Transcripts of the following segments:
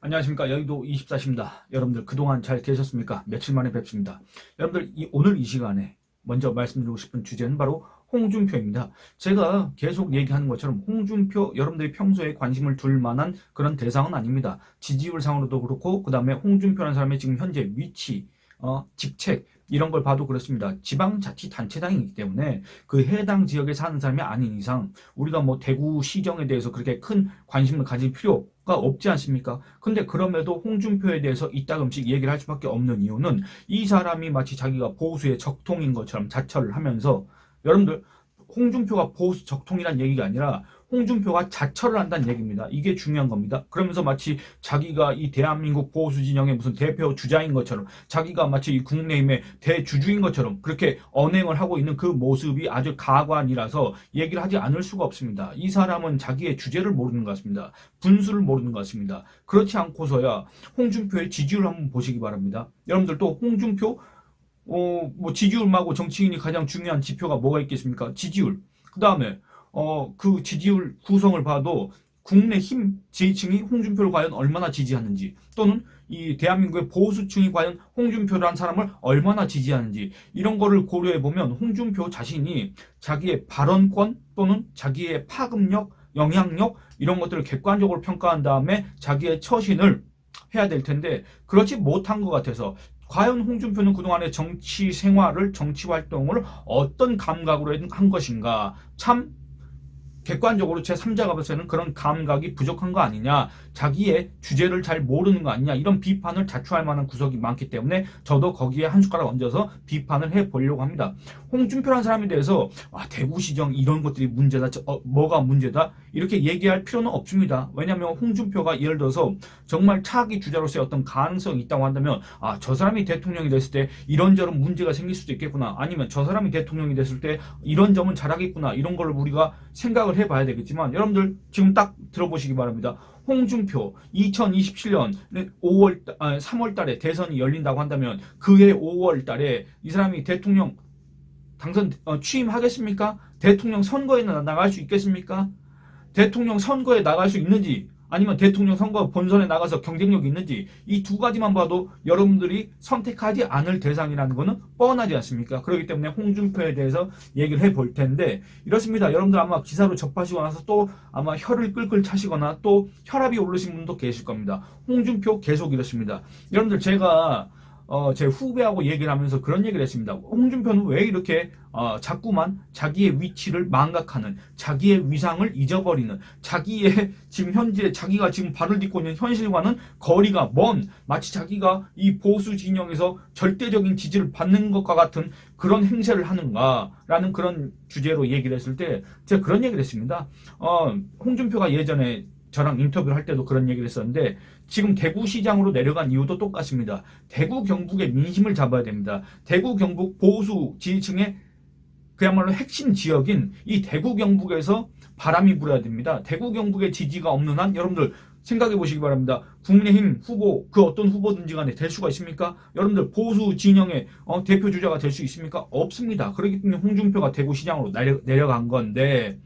안녕하십니까 여의도 24시입니다. 여러분들 그동안 잘 계셨습니까? 며칠 만에 뵙습니다. 여러분들 이, 오늘 이 시간에 먼저 말씀드리고 싶은 주제는 바로 홍준표입니다. 제가 계속 얘기하는 것처럼 홍준표 여러분들이 평소에 관심을 둘 만한 그런 대상은 아닙니다. 지지율 상으로도 그렇고 그 다음에 홍준표라는 사람의 지금 현재 위치, 어, 직책 이런 걸 봐도 그렇습니다. 지방자치단체장이기 때문에 그 해당 지역에 사는 사람이 아닌 이상 우리가 뭐 대구 시정에 대해서 그렇게 큰 관심을 가질 필요가 없지 않습니까? 근데 그럼에도 홍준표에 대해서 이따금씩 얘기를 할 수밖에 없는 이유는 이 사람이 마치 자기가 보수의 적통인 것처럼 자처를 하면서 여러분들 홍준표가 보수 적통이란 얘기가 아니라 홍준표가 자처를 한다는 얘기입니다. 이게 중요한 겁니다. 그러면서 마치 자기가 이 대한민국 보수 진영의 무슨 대표 주자인 것처럼 자기가 마치 이 국내힘의 대주주인 것처럼 그렇게 언행을 하고 있는 그 모습이 아주 가관이라서 얘기를 하지 않을 수가 없습니다. 이 사람은 자기의 주제를 모르는 것 같습니다. 분수를 모르는 것 같습니다. 그렇지 않고서야 홍준표의 지지율 한번 보시기 바랍니다. 여러분들도 홍준표 어, 뭐 지지율하고 정치인이 가장 중요한 지표가 뭐가 있겠습니까? 지지율. 그 다음에 어, 그 지지율 구성을 봐도 국내 힘 지지층이 홍준표를 과연 얼마나 지지하는지 또는 이 대한민국의 보수층이 과연 홍준표라는 사람을 얼마나 지지하는지 이런 거를 고려해 보면 홍준표 자신이 자기의 발언권 또는 자기의 파급력, 영향력 이런 것들을 객관적으로 평가한 다음에 자기의 처신을 해야 될 텐데 그렇지 못한 것 같아서 과연 홍준표는 그동안의 정치 생활을 정치 활동을 어떤 감각으로 한 것인가? 참 객관적으로 제 3자가 봤을 때는 그런 감각이 부족한 거 아니냐 자기의 주제를 잘 모르는 거 아니냐 이런 비판을 자초할 만한 구석이 많기 때문에 저도 거기에 한 숟가락 얹어서 비판을 해보려고 합니다. 홍준표라는 사람에 대해서 아, 대구시정 이런 것들이 문제다 저, 어, 뭐가 문제다? 이렇게 얘기할 필요는 없습니다. 왜냐하면 홍준표가 예를 들어서 정말 차기 주자로서의 어떤 가능성이 있다고 한다면 아 저 사람이 대통령이 됐을 때 이런저런 문제가 생길 수도 있겠구나. 아니면 저 사람이 대통령이 됐을 때 이런 점은 잘하겠구나. 이런 걸 우리가 생각을 해봐야 되겠지만 여러분들 지금 딱 들어보시기 바랍니다. 홍준표 2027년 5월 아, 3월 달에 대선이 열린다고 한다면 그해 5월 달에 이 사람이 대통령 당선 어, 취임하겠습니까? 대통령 선거에 나갈 수 있겠습니까? 대통령 선거에 나갈 수 있는지 아니면 대통령 선거 본선에 나가서 경쟁력이 있는지 이 두 가지만 봐도 여러분들이 선택하지 않을 대상이라는 것은 뻔하지 않습니까? 그렇기 때문에 홍준표에 대해서 얘기를 해 볼 텐데 이렇습니다. 여러분들 아마 기사로 접하시고 나서 또 아마 혀를 끌끌 차시거나 또 혈압이 오르신 분도 계실 겁니다. 홍준표 계속 이렇습니다. 여러분들 제가 어, 제 후배하고 얘기를 하면서 그런 얘기를 했습니다. 홍준표는 왜 이렇게 어, 자꾸만 자기의 위치를 망각하는, 자기의 위상을 잊어버리는, 자기의 지금 현재 자기가 지금 발을 딛고 있는 현실과는 거리가 먼, 마치 자기가 이 보수 진영에서 절대적인 지지를 받는 것과 같은 그런 행세를 하는가라는 그런 주제로 얘기를 했을 때 제가 그런 얘기를 했습니다. 어, 홍준표가 예전에 저랑 인터뷰를 할 때도 그런 얘기를 했었는데 지금 대구시장으로 내려간 이유도 똑같습니다. 대구 경북의 민심을 잡아야 됩니다. 대구 경북 보수 지지층의 그야말로 핵심 지역인 이 대구 경북에서 바람이 불어야 됩니다. 대구 경북의 지지가 없는 한 여러분들 생각해 보시기 바랍니다. 국민의힘 후보 그 어떤 후보든지 간에 될 수가 있습니까? 여러분들 보수 진영의 어, 대표 주자가 될 수 있습니까? 없습니다. 그렇기 때문에 홍준표가 대구시장으로 내려, 내려간 건데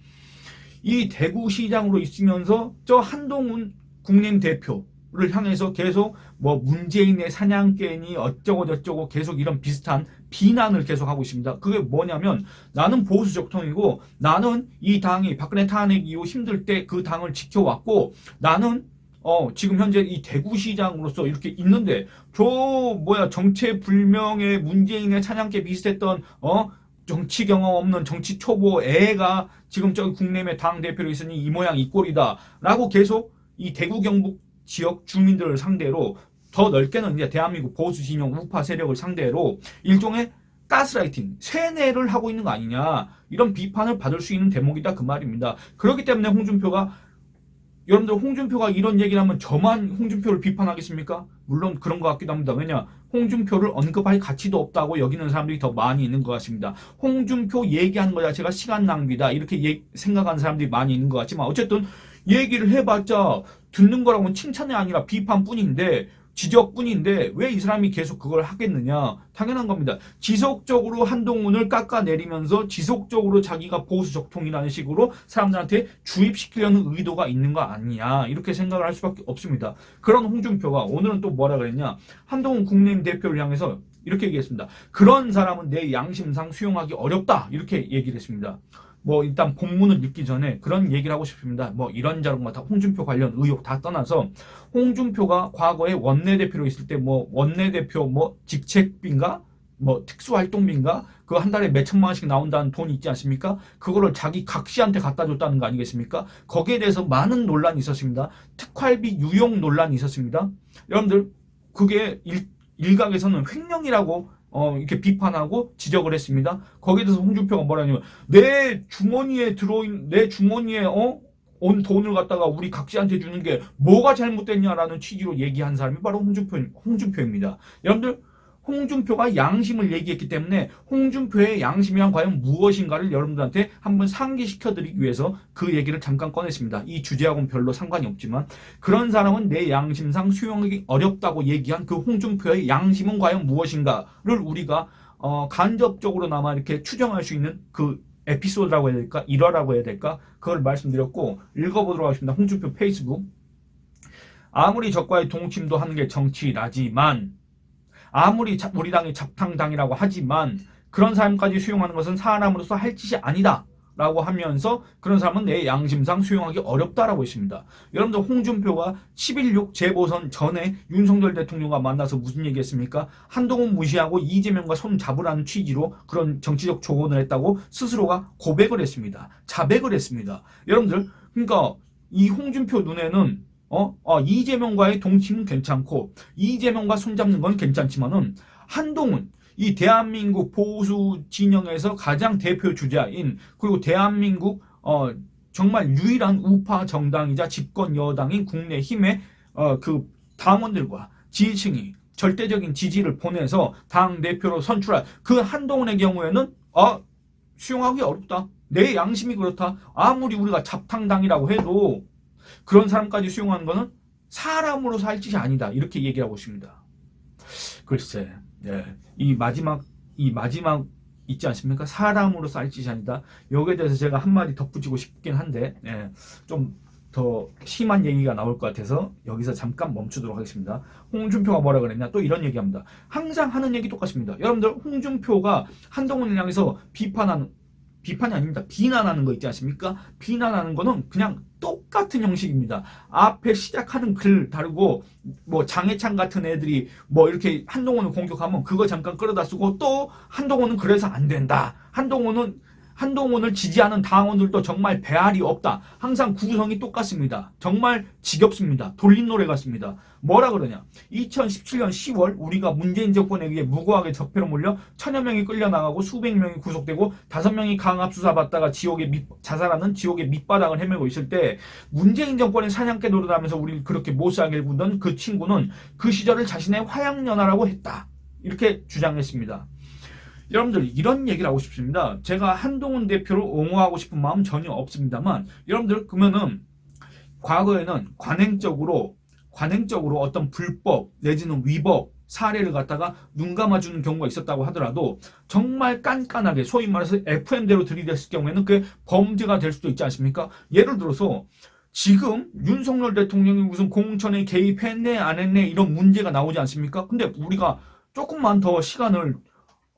이 대구시장으로 있으면서 저 한동훈 국민 대표를 향해서 계속 뭐 문재인의 사냥개니 어쩌고 저쩌고 계속 이런 비슷한 비난을 계속 하고 있습니다. 그게 뭐냐면 나는 보수 적통이고 나는 이 당이 박근혜 탄핵 이후 힘들 때 그 당을 지켜왔고 나는 어 지금 현재 이 대구시장으로서 이렇게 있는데 저 뭐야 정체불명의 문재인의 사냥개 비슷했던 어 정치 경험 없는 정치 초보 애가 지금 저기 국내외 당 대표로 있으니 이 모양 이 꼴이다 라고 계속 이 대구 경북 지역 주민들을 상대로 더 넓게는 이제 대한민국 보수 진영 우파 세력을 상대로 일종의 가스라이팅, 세뇌를 하고 있는 거 아니냐 이런 비판을 받을 수 있는 대목이다 그 말입니다. 그렇기 때문에 홍준표가 여러분들 홍준표가 이런 얘기를 하면 저만 홍준표를 비판하겠습니까? 물론 그런 것 같기도 합니다. 왜냐 홍준표를 언급할 가치도 없다고 여기는 사람들이 더 많이 있는 것 같습니다. 홍준표 얘기하는 거 자체가 시간 낭비다 이렇게 예, 생각하는 사람들이 많이 있는 것 같지만 어쨌든 얘기를 해봤자 듣는 거라고는 칭찬이 아니라 비판뿐인데 지적뿐인데 왜 이 사람이 계속 그걸 하겠느냐? 당연한 겁니다. 지속적으로 한동훈을 깎아내리면서 지속적으로 자기가 보수 적통이라는 식으로 사람들한테 주입시키려는 의도가 있는 거 아니냐? 이렇게 생각을 할 수밖에 없습니다. 그런 홍준표가 오늘은 또 뭐라 그랬냐? 한동훈 국민의힘 대표를 향해서 이렇게 얘기했습니다. 그런 사람은 내 양심상 수용하기 어렵다. 이렇게 얘기를 했습니다. 뭐 일단 본문을 읽기 전에 그런 얘기를 하고 싶습니다. 뭐 이런저런 거다 홍준표 관련 의혹 다 떠나서 홍준표가 과거에 원내대표로 있을 때 뭐 원내대표 뭐 직책비인가 뭐 특수활동비인가 그 한 달에 몇 천만 원씩 나온다는 돈 있지 않습니까? 그거를 자기 각시한테 갖다 줬다는 거 아니겠습니까? 거기에 대해서 많은 논란이 있었습니다. 특활비 유용 논란이 있었습니다. 여러분들 그게 일, 일각에서는 횡령이라고 어, 이렇게 비판하고 지적을 했습니다. 거기에 대해서 홍준표가 뭐라냐면 내 주머니에 들어있는 내 주머니에 어? 온 돈을 갖다가 우리 각시한테 주는 게 뭐가 잘못됐냐라는 취지로 얘기한 사람이 바로 홍준표, 홍준표입니다. 여러분들 홍준표가 양심을 얘기했기 때문에 홍준표의 양심이란 과연 무엇인가를 여러분들한테 한번 상기시켜드리기 위해서 그 얘기를 잠깐 꺼냈습니다. 이 주제하고는 별로 상관이 없지만 그런 사람은 내 양심상 수용하기 어렵다고 얘기한 그 홍준표의 양심은 과연 무엇인가를 우리가 어, 간접적으로나마 이렇게 추정할 수 있는 그 에피소드라고 해야 될까? 일화라고 해야 될까? 그걸 말씀드렸고 읽어보도록 하겠습니다. 홍준표 페이스북 아무리 적과의 동침도 하는 게 정치라지만 아무리 자, 우리 당이 잡탕당이라고 하지만 그런 사람까지 수용하는 것은 사람으로서 할 짓이 아니다. 라고 하면서 그런 사람은 내 양심상 수용하기 어렵다라고 했습니다. 여러분들 홍준표가 11.6 재보선 전에 윤석열 대통령과 만나서 무슨 얘기했습니까? 한동훈 무시하고 이재명과 손 잡으라는 취지로 그런 정치적 조언을 했다고 스스로가 고백을 했습니다. 자백을 했습니다. 여러분들 그러니까 이 홍준표 눈에는 어, 어 이재명과의 동침은 괜찮고 이재명과 손잡는 건 괜찮지만은 한동훈 이 대한민국 보수 진영에서 가장 대표 주자인 그리고 대한민국 어 정말 유일한 우파 정당이자 집권 여당인 국내힘의 어 그 당원들과 지지층이 절대적인 지지를 보내서 당 대표로 선출한 그 한동훈의 경우에는 아 수용하기 어렵다. 내 양심이 그렇다. 아무리 우리가 잡탕당이라고 해도 그런 사람까지 수용하는 것은 사람으로서 할 짓이 아니다. 이렇게 얘기하고 있습니다. 글쎄, 예. 이 마지막, 이 마지막 있지 않습니까? 사람으로서 할 짓이 아니다. 여기에 대해서 제가 한마디 덧붙이고 싶긴 한데, 예. 좀 더 심한 얘기가 나올 것 같아서 여기서 잠깐 멈추도록 하겠습니다. 홍준표가 뭐라 그랬냐? 또 이런 얘기 합니다. 항상 하는 얘기 똑같습니다. 여러분들 홍준표가 한동훈을 향해서 비판하는 비판이 아닙니다. 비난하는 거 있지 않습니까? 비난하는 거는 그냥 똑같은 형식입니다. 앞에 시작하는 글 다르고 뭐 장해찬 같은 애들이 뭐 이렇게 한동훈을 공격하면 그거 잠깐 끌어다 쓰고 또 한동훈은 그래서 안 된다. 한동훈은 한동훈을 지지하는 당원들도 정말 배알이 없다. 항상 구성이 똑같습니다. 정말 지겹습니다. 돌린 노래 같습니다. 뭐라 그러냐? 2017년 10월 우리가 문재인 정권에 의해 무고하게 적폐로 몰려 천여 명이 끌려나가고 수백 명이 구속되고 다섯 명이 강압 수사 받다가 지옥에 밑, 자살하는 지옥의 밑바닥을 헤매고 있을 때 문재인 정권의 사냥개 노릇하면서 우리를 그렇게 못살게 군던 그 친구는 그 시절을 자신의 화양연화라고 했다. 이렇게 주장했습니다. 여러분들 이런 얘기를 하고 싶습니다. 제가 한동훈 대표를 옹호하고 싶은 마음 전혀 없습니다만 여러분들 그러면은 과거에는 관행적으로 관행적으로 어떤 불법 내지는 위법 사례를 갖다가 눈 감아주는 경우가 있었다고 하더라도 정말 깐깐하게 소위 말해서 FM대로 들이댔을 경우에는 그게 범죄가 될 수도 있지 않습니까? 예를 들어서 지금 윤석열 대통령이 무슨 공천에 개입했네 안 했네 이런 문제가 나오지 않습니까? 근데 우리가 조금만 더 시간을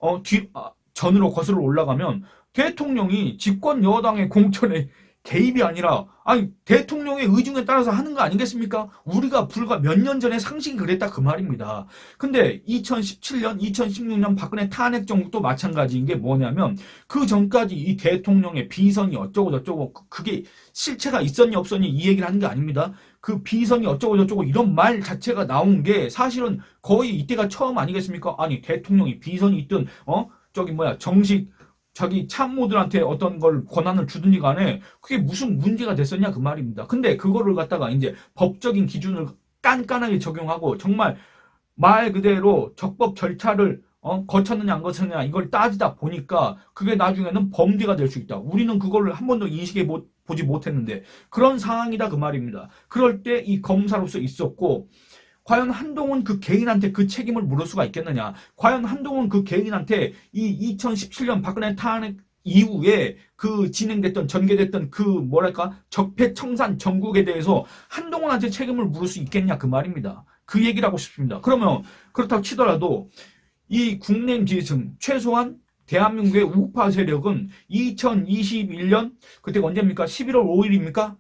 어, 뒤, 아, 전으로 거슬러 올라가면 대통령이 집권 여당의 공천에 개입이 아니라 아니 대통령의 의중에 따라서 하는 거 아니겠습니까? 우리가 불과 몇 년 전에 상식이 그랬다 그 말입니다. 근데 2017년, 2016년 박근혜 탄핵 정국도 마찬가지인 게 뭐냐면 그 전까지 이 대통령의 비선이 어쩌고 저쩌고 그- 그게 실체가 있었니 없었니 이 얘기를 하는 게 아닙니다. 그 비선이 어쩌고 저쩌고 이런 말 자체가 나온 게 사실은 거의 이때가 처음 아니겠습니까? 아니 대통령이 비선이 있든 어 저기 뭐야 정식 자기 참모들한테 어떤 걸 권한을 주든지 간에 그게 무슨 문제가 됐었냐 그 말입니다. 근데 그거를 갖다가 이제 법적인 기준을 깐깐하게 적용하고 정말 말 그대로 적법 절차를 어, 거쳤느냐 안 거쳤느냐 이걸 따지다 보니까 그게 나중에는 범죄가 될 수 있다. 우리는 그거를 한 번도 인식해 못, 보지 못했는데 그런 상황이다 그 말입니다. 그럴 때 이 검사로서 있었고 과연 한동훈 그 개인한테 그 책임을 물을 수가 있겠느냐? 과연 한동훈 그 개인한테 이 2017년 박근혜 탄핵 이후에 그 진행됐던 전개됐던 그 뭐랄까 적폐청산 전국에 대해서 한동훈한테 책임을 물을 수 있겠냐 그 말입니다. 그 얘기를 하고 싶습니다. 그러면 그렇다고 치더라도 이 국내 지지층 최소한 대한민국의 우파 세력은 2021년 그때가 언제입니까? 11월 5일입니까?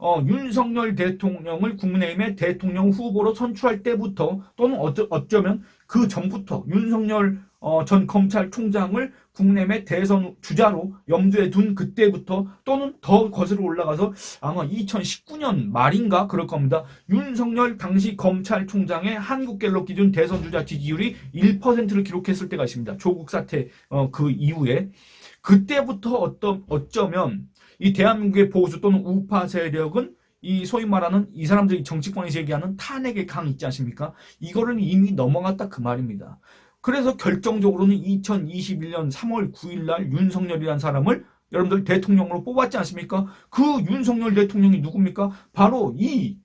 어, 윤석열 대통령을 국민의힘의 대통령 후보로 선출할 때부터 또는 어쩌, 어쩌면 그 전부터 윤석열 어, 전 검찰총장을 국내의 대선 주자로 염두에 둔 그때부터 또는 더 거슬러 올라가서 아마 2019년 말인가 그럴 겁니다. 윤석열 당시 검찰총장의 한국갤럽 기준 대선 주자 지지율이 1%를 기록했을 때가 있습니다. 조국 사태 어, 그 이후에 그때부터 어떤 어쩌면 이 대한민국의 보수 또는 우파 세력은 이 소위 말하는 이 사람들이 정치권에서 얘기하는 탄핵의 강 있지 않습니까? 이거를 이미 넘어갔다 그 말입니다. 그래서 결정적으로는 2021년 3월 9일 날 윤석열이라는 사람을 여러분들 대통령으로 뽑았지 않습니까? 그 윤석열 대통령이 누굽니까? 바로 이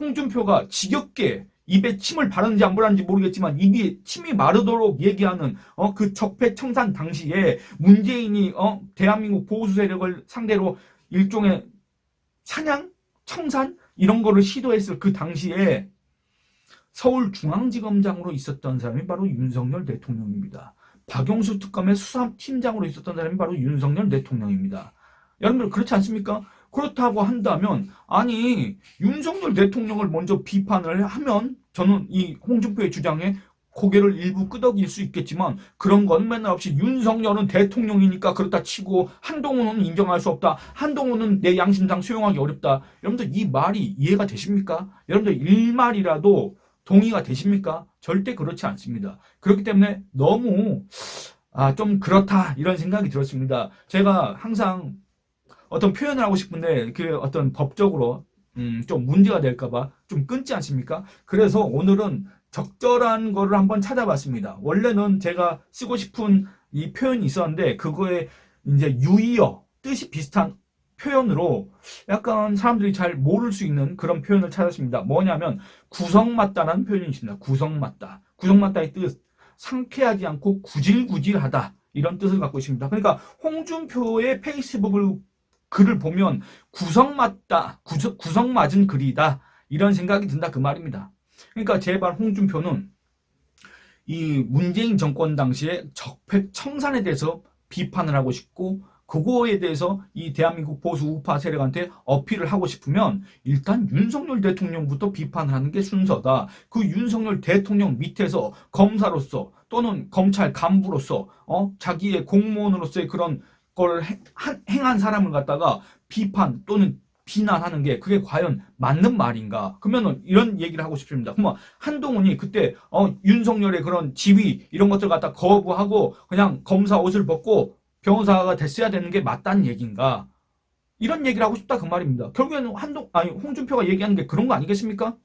홍준표가 지겹게 입에 침을 바르는지 안 바르는지 모르겠지만 입이 침이 마르도록 얘기하는 어 그 적폐 청산 당시에 문재인이 어 대한민국 보수 세력을 상대로 일종의 사냥 청산 이런 거를 시도했을 그 당시에 서울중앙지검장으로 있었던 사람이 바로 윤석열 대통령입니다. 박용수 특검의 수사팀장으로 있었던 사람이 바로 윤석열 대통령입니다. 여러분들 그렇지 않습니까? 그렇다고 한다면 아니 윤석열 대통령을 먼저 비판을 하면 저는 이 홍준표의 주장에 고개를 일부 끄덕일 수 있겠지만 그런 건 맨날 없이 윤석열은 대통령이니까 그렇다 치고 한동훈은 인정할 수 없다. 한동훈은 내 양심상 수용하기 어렵다. 여러분들 이 말이 이해가 되십니까? 여러분들 일말이라도 동의가 되십니까? 절대 그렇지 않습니다. 그렇기 때문에 너무 아, 좀 그렇다 이런 생각이 들었습니다. 제가 항상 어떤 표현을 하고 싶은데 그 어떤 법적으로 음, 좀 문제가 될까봐 좀 끊지 않습니까? 그래서 오늘은 적절한 거를 한번 찾아봤습니다. 원래는 제가 쓰고 싶은 이 표현이 있었는데 그거에 이제 유의어 뜻이 비슷한 표현으로 약간 사람들이 잘 모를 수 있는 그런 표현을 찾았습니다. 뭐냐면 구성맞다라는 표현이 있습니다. 구성맞다. 구성맞다의 뜻 상쾌하지 않고 구질구질하다 이런 뜻을 갖고 있습니다. 그러니까 홍준표의 페이스북을 글을 보면 구성맞다, 구성, 구성맞은 글이다 이런 생각이 든다 그 말입니다. 그러니까 제발 홍준표는 이 문재인 정권 당시에 적폐 청산에 대해서 비판을 하고 싶고 그거에 대해서 이 대한민국 보수 우파 세력한테 어필을 하고 싶으면 일단 윤석열 대통령부터 비판하는 게 순서다. 그 윤석열 대통령 밑에서 검사로서 또는 검찰 간부로서 어 자기의 공무원으로서의 그런 걸 행한 사람을 갖다가 비판 또는 비난하는 게 그게 과연 맞는 말인가? 그러면은 이런 얘기를 하고 싶습니다. 그러면 한동훈이 그때 어 윤석열의 그런 지위 이런 것들 갖다 거부하고 그냥 검사 옷을 벗고 변호사가 됐어야 되는 게 맞다는 얘기인가? 이런 얘기를 하고 싶다 그 말입니다. 결국에는 한동 아니 홍준표가 얘기하는 게 그런 거 아니겠습니까?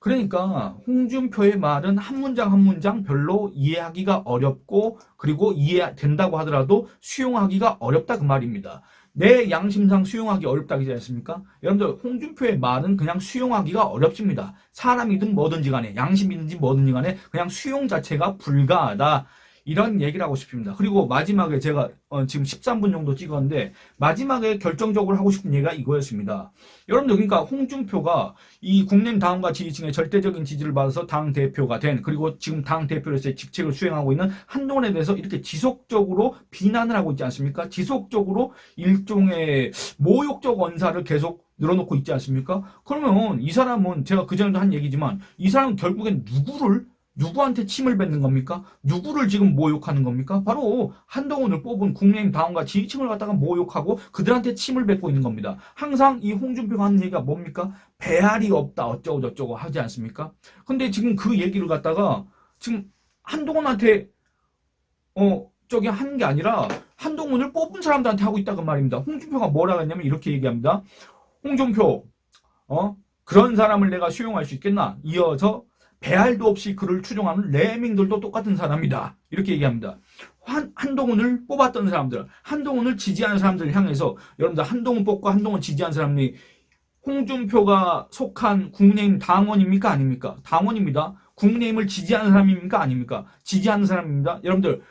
그러니까 홍준표의 말은 한 문장 한 문장 별로 이해하기가 어렵고 그리고 이해된다고 하더라도 수용하기가 어렵다 그 말입니다. 내 양심상 수용하기 어렵다지 않습니까? 여러분들 홍준표의 말은 그냥 수용하기가 어렵습니다. 사람이든 뭐든지 간에 양심이든지 뭐든지 간에 그냥 수용 자체가 불가하다. 이런 얘기를 하고 싶습니다. 그리고 마지막에 제가 어, 지금 13분 정도 찍었는데 마지막에 결정적으로 하고 싶은 얘기가 이거였습니다. 여러분들 그러니까 홍준표가 이 국민 다음과 지지층의 절대적인 지지를 받아서 당 대표가 된 그리고 지금 당 대표로서의 직책을 수행하고 있는 한동훈에 대해서 이렇게 지속적으로 비난을 하고 있지 않습니까? 지속적으로 일종의 모욕적 언사를 계속 늘어놓고 있지 않습니까? 그러면 이 사람은 제가 그전에도 한 얘기지만 이 사람은 결국엔 누구를 누구한테 침을 뱉는 겁니까? 누구를 지금 모욕하는 겁니까? 바로 한동훈을 뽑은 국민의힘 당원과 지지층을 갖다가 모욕하고 그들한테 침을 뱉고 있는 겁니다. 항상 이 홍준표가 하는 얘기가 뭡니까? 배알이 없다 어쩌고 저쩌고 하지 않습니까? 근데 지금 그 얘기를 갖다가 지금 한동훈한테 어 저기 하는 게 아니라 한동훈을 뽑은 사람들한테 하고 있다고 말입니다. 홍준표가 뭐라 했냐면 이렇게 얘기합니다. 홍준표 어 그런 사람을 내가 수용할 수 있겠나? 이어서 배알도 없이 그를 추종하는 레밍들도 똑같은 사람이다. 이렇게 얘기합니다. 한, 한동훈을 뽑았던 사람들, 한동훈을 지지하는 사람들을 향해서 여러분들 한동훈 뽑고 한동훈 지지한 사람이 홍준표가 속한 국민의힘 당원입니까? 아닙니까? 당원입니다. 국민의힘을 지지하는 사람입니까? 아닙니까? 지지하는 사람입니다. 여러분들,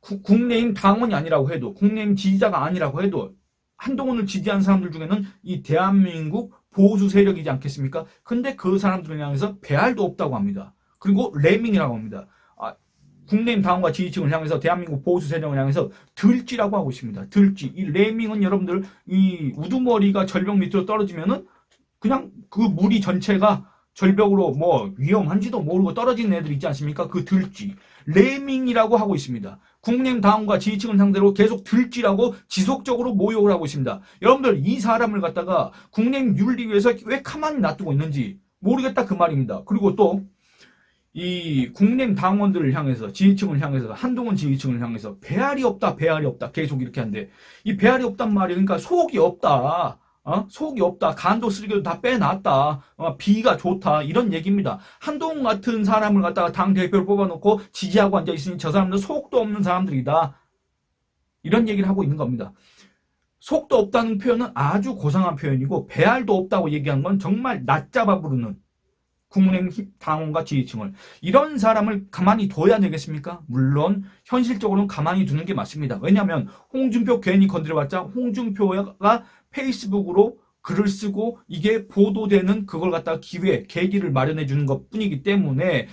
구- 국민의힘 당원이 아니라고 해도, 국민의힘 지지자가 아니라고 해도, 한동훈을 지지하는 사람들 중에는 이 대한민국 보수 세력이지 않겠습니까? 근데 그 사람들을 향해서 배알도 없다고 합니다. 그리고 레밍이라고 합니다. 아, 국내임 당원과 지지층을 향해서 대한민국 보수 세력을 향해서 들쥐라고 하고 있습니다. 들쥐. 이 레밍은 여러분들 이 우두머리가 절벽 밑으로 떨어지면은 그냥 그 무리 전체가 절벽으로 뭐 위험한지도 모르고 떨어지는 애들 있지 않습니까? 그 들쥐. 레밍이라고 하고 있습니다. 국내임 당원과 지지층을 상대로 계속 들쥐라고 지속적으로 모욕을 하고 있습니다. 여러분들 이 사람을 갖다가 국내임 윤리위에서 왜 가만히 놔두고 있는지 모르겠다 그 말입니다. 그리고 또 이 국내 당원들을 향해서 지지층을 향해서 한동훈 지지층을 향해서 배알이 없다 배알이 없다 계속 이렇게 한데 이 배알이 없단 말이 그러니까 속이 없다 어? 속이 없다 간도 쓰레기도 다 빼놨다 어, 비가 좋다 이런 얘기입니다. 한동훈 같은 사람을 갖다가 당 대표를 뽑아놓고 지지하고 앉아 있으니 저 사람들 속도 없는 사람들이다. 이런 얘기를 하고 있는 겁니다. 속도 없다는 표현은 아주 고상한 표현이고 배알도 없다고 얘기한 건 정말 낮잡아 부르는 국민의힘 당원과 지지층을 이런 사람을 가만히 둬야 되겠습니까? 물론 현실적으로는 가만히 두는 게 맞습니다. 왜냐하면 홍준표 괜히 건드려봤자 홍준표가 페이스북으로 글을 쓰고 이게 보도되는 그걸 갖다가 기회, 계기를 마련해 주는 것 뿐이기 때문에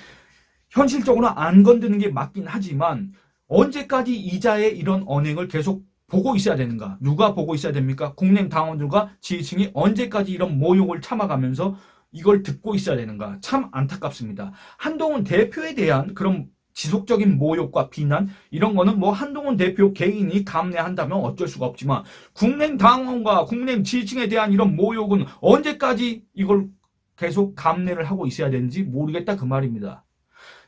현실적으로 안 건드는 게 맞긴 하지만 언제까지 이자의 이런 언행을 계속 보고 있어야 되는가? 누가 보고 있어야 됩니까? 국내 당원들과 지지층이 언제까지 이런 모욕을 참아가면서 이걸 듣고 있어야 되는가? 참 안타깝습니다. 한동훈 대표에 대한 그런 지속적인 모욕과 비난 이런 거는 뭐 한동훈 대표 개인이 감내한다면 어쩔 수가 없지만 국내 당원과 국내 지지층에 대한 이런 모욕은 언제까지 이걸 계속 감내를 하고 있어야 되는지 모르겠다 그 말입니다.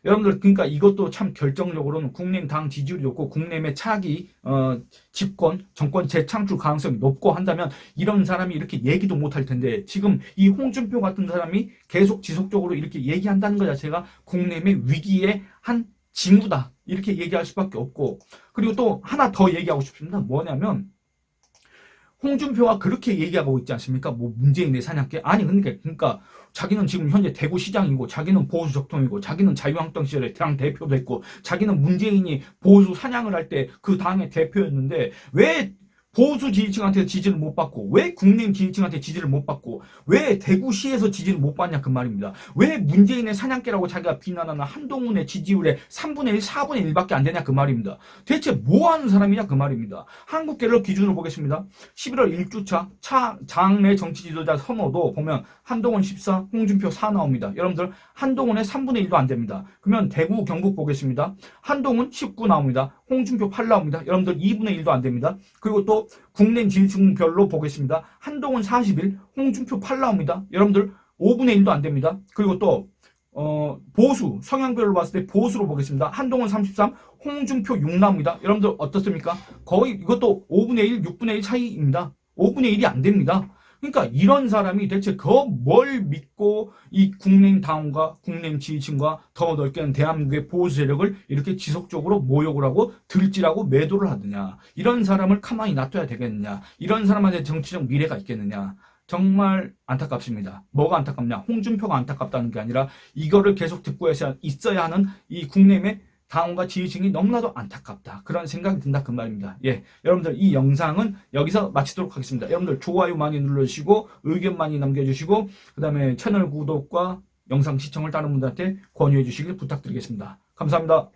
여러분들 그러니까 이것도 참 결정적으로는 국내 당 지지율이 높고 국내의 차기 어, 집권 정권 재창출 가능성이 높고 한다면 이런 사람이 이렇게 얘기도 못할 텐데 지금 이 홍준표 같은 사람이 계속 지속적으로 이렇게 얘기한다는 것 자체가 국내의 위기의 한 징후다. 이렇게 얘기할 수밖에 없고. 그리고 또 하나 더 얘기하고 싶습니다. 뭐냐면 홍준표가 그렇게 얘기하고 있지 않습니까? 뭐 문재인의 사냥개 아니 그러니까 그러니까 자기는 지금 현재 대구 시장이고 자기는 보수 적통이고 자기는 자유한국당 시절에 당 대표도 했고 자기는 문재인이 보수 사냥을 할 때 그 당의 대표였는데 왜 보수 지지층한테 지지를 못 받고 왜 국민 지지층한테 지지를 못 받고 왜 대구시에서 지지를 못 받냐 그 말입니다. 왜 문재인의 사냥개라고 자기가 비난하는 한동훈의 지지율의 3분의 1, 4분의 1밖에 안 되냐 그 말입니다. 대체 뭐 하는 사람이냐 그 말입니다. 한국갤럽 기준으로 보겠습니다. 11월 1주차 차 장내 정치 지도자 선호도 보면 한동훈 14, 홍준표 4 나옵니다. 여러분들 한동훈의 3분의 1도 안 됩니다. 그러면 대구 경북 보겠습니다. 한동훈 19 나옵니다. 홍준표 8 나옵니다. 여러분들 2분의 1도 안 됩니다. 그리고 또 국내 지지층별로 보겠습니다. 한동훈 41, 홍준표 8 나옵니다. 여러분들 5분의 1도 안 됩니다. 그리고 또 어, 보수 성향별로 봤을 때 보수로 보겠습니다. 한동훈 33, 홍준표 6 나옵니다. 여러분들 어떻습니까? 거의 이것도 5분의 1, 6분의 1 차이입니다. 5분의 1이 안 됩니다. 그러니까 이런 사람이 대체 그 뭘 믿고 이 국민 당원과 국민 지지층과 더 넓게는 대한민국의 보수 세력을 이렇게 지속적으로 모욕을 하고 들지라고 매도를 하느냐 이런 사람을 가만히 놔둬야 되겠느냐 이런 사람한테 정치적 미래가 있겠느냐 정말 안타깝습니다. 뭐가 안타깝냐? 홍준표가 안타깝다는 게 아니라 이거를 계속 듣고 있어야 하는 이 국내의 당원과 지지층이 너무나도 안타깝다. 그런 생각이 든다. 그 말입니다. 예. 여러분들 이 영상은 여기서 마치도록 하겠습니다. 여러분들 좋아요 많이 눌러주시고 의견 많이 남겨주시고 그 다음에 채널 구독과 영상 시청을 다른 분들한테 권유해 주시길 부탁드리겠습니다. 감사합니다.